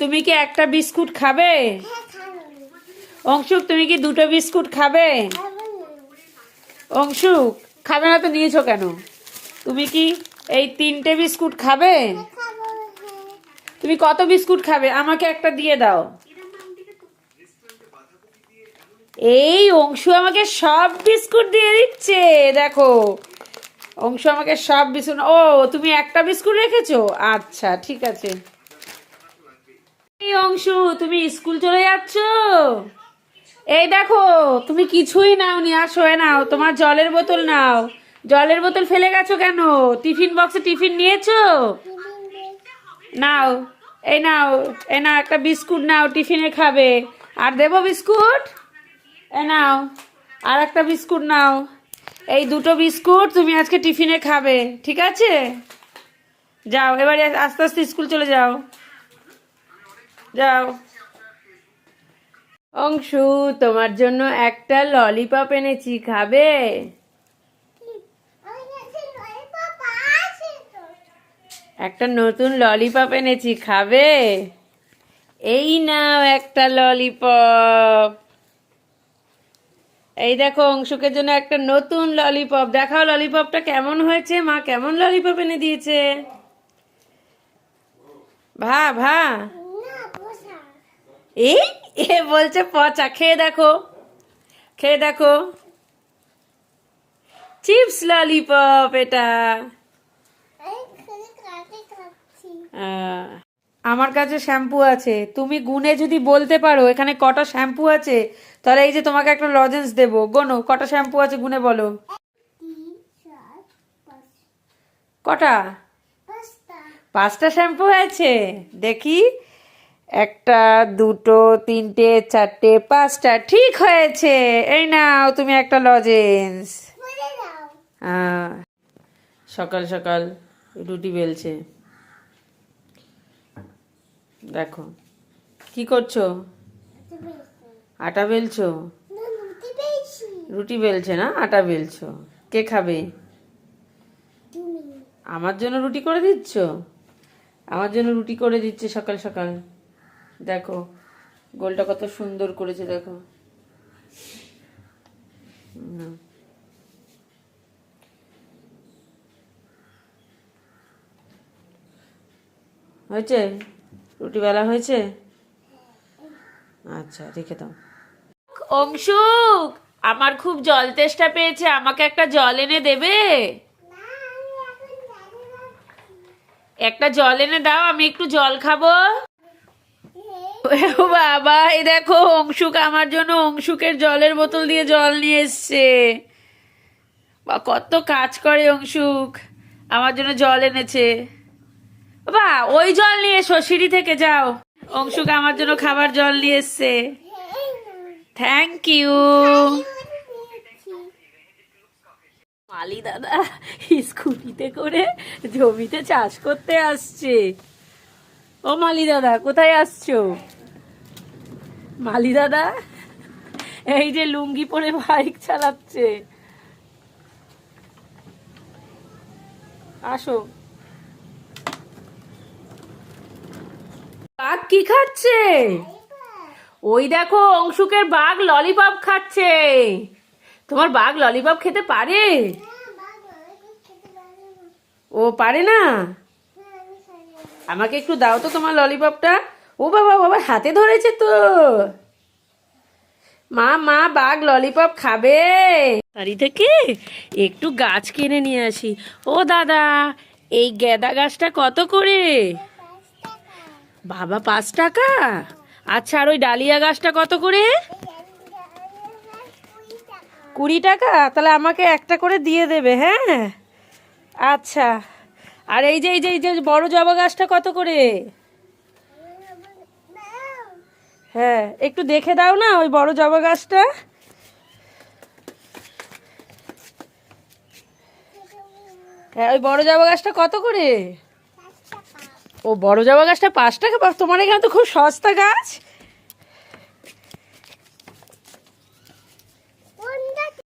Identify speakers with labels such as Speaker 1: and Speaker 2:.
Speaker 1: তুমি কি একটা বিস্কুট খাবে? অংশুক, তুমি কি দুটো বিস্কুট খাবে? অংশুক, খাবে না তো নিয়েছো কেন? তুমি কি এই তিনটে বিস্কুট খাবে? তুমি কত বিস্কুট খাবে? আমাকে একটা দিয়ে দাও। এই অংশু আমাকে সব বিস্কুট দিয়ে দিচ্ছে, দেখো। অংশু আমাকে সব বিস্কুট ও, তুমি একটা বিস্কুট রেখেছো? আচ্ছা ঠিক আছে। এই অংশু, তুমি স্কুল চলে যাচ্ছ? এই দেখো, তুমি কিছুই নাওনি আসো এ নাও, তোমার জলের বোতল নাও। জলের বোতল ফেলে গেছো কেন? টিফিন বক্সে টিফিন নিয়েছো? নাও, এই নাও এ নাও, একটা বিস্কুট নাও, টিফিনে খাবে। আর দেবো বিস্কুট? এ নাও, আর একটা বিস্কুট নাও। এই দুটো বিস্কুট তুমি আজকে টিফিনে খাবে, ঠিক আছে? যাও, এবারে আস্তে আস্তে স্কুল চলে যাও। যাও। অংশু, তোমার জন্য একটা ললিপপ এনেছি, খাবে? একটা নতুন ললিপপ এনেছি, খাবে? এই নাও একটা ললিপপ। এই দেখো অংশুকের জন্য একটা নতুন ললিপপ। দেখাও ললিপপটা কেমন হয়েছে, মা? কেমন ললিপপ এনে দিয়েছে? ভা ভা। এই? এ বলছে পচা। খেয়ে দেখো। খেয়ে দেখো। চিপস ললিপপ এটা। আমার কাছে শ্যাম্পু আছে। তুমি গুনে যদি বলতে পারো, এখানে কটা শ্যাম্পু আছে, তাহলে এই যে তোমাকে একটা লজেন্স দেবো। গোনো, কটা শ্যাম্পু আছে গুনে বলো। কটা? পাঁচটা। শ্যাম্পু আছে দেখি। একটা দুটো তিনটে চারটে পাঁচটা ঠিক হয়েছে। এই নাও তুমি একটা লজেন্স সকাল সকাল রুটি বেলছে। দেখো কি করছ? আটা বেলছো। রুটি বেলছে। না আটা বেলছো? কে খাবে? আমার জন্য রুটি করে দিচ্ছ? আমার জন্য রুটি করে দিচ্ছে সকাল সকাল। দেখো গোলটা কত সুন্দর করেছে দেখো। হয়েছে? রুটি বেলা হয়েছে? আচ্ছা রেখে দাও। অংশুক আমার খুব জল তেষ্টা পেয়েছে আমাকে একটা জল এনে দেবে? একটা জল এনে দাও আমি একটু জল খাব। বাবা এই দেখো, অংশুক আমার জন্য অংশুকের জলের বোতল দিয়ে জল নিয়ে এসছে। বা কত কাজ করে অংশুক, আমার জন্য জল এনেছে। বাবা ওই জল নিয়ে এসো, সিঁড়ি থেকে যাও। অংশুক আমার জন্য খাবার জল নিয়ে এসছে। থ্যাংক ইউ মালি দাদা, স্কুটিতে করে জমিতে চাষ করতে আসছে। ও মালি দাদা, কোথায় আসছো? মালি দাদা, এই যে লুঙ্গি পরে বাইক চালাচ্ছে। আসো। বাঘ কি খাচ্ছে? ওই দেখো অংশুকের বাঘ ললিপপ খাচ্ছে। তোমার বাঘ ললিপপ খেতে পারে? ও পারে না? আমাকে একটু দাও তো তোমার ললিপপটা। ও বাবা বাবা, হাতে ধরেছে তো। মা মা, বাঘ, ললিপপ খাবে। বাড়ি থেকে একটু গাছ কিনে নিয়ে আসি। ও দাদা, এই গেদা গাছটা কত করে? বাবা, পাঁচ টাকা? আচ্ছা আর ওই ডালিয়া গাছটা কত করে? কুড়ি টাকা? তাহলে আমাকে একটা করে দিয়ে দেবে হ্যাঁ? আচ্ছা। আর এই যে এই যে এই যে বড় জবা গাছটা কত করে? হ্যাঁ একটু দেখে দাও না ওই বড় জবা গাছটা। হ্যাঁ ওই বড় জবা গাছটা কত করে? ও বড় জবা গাছটা পাঁচ টাকা? তোমার এখানে তো খুব সস্তা গাছ।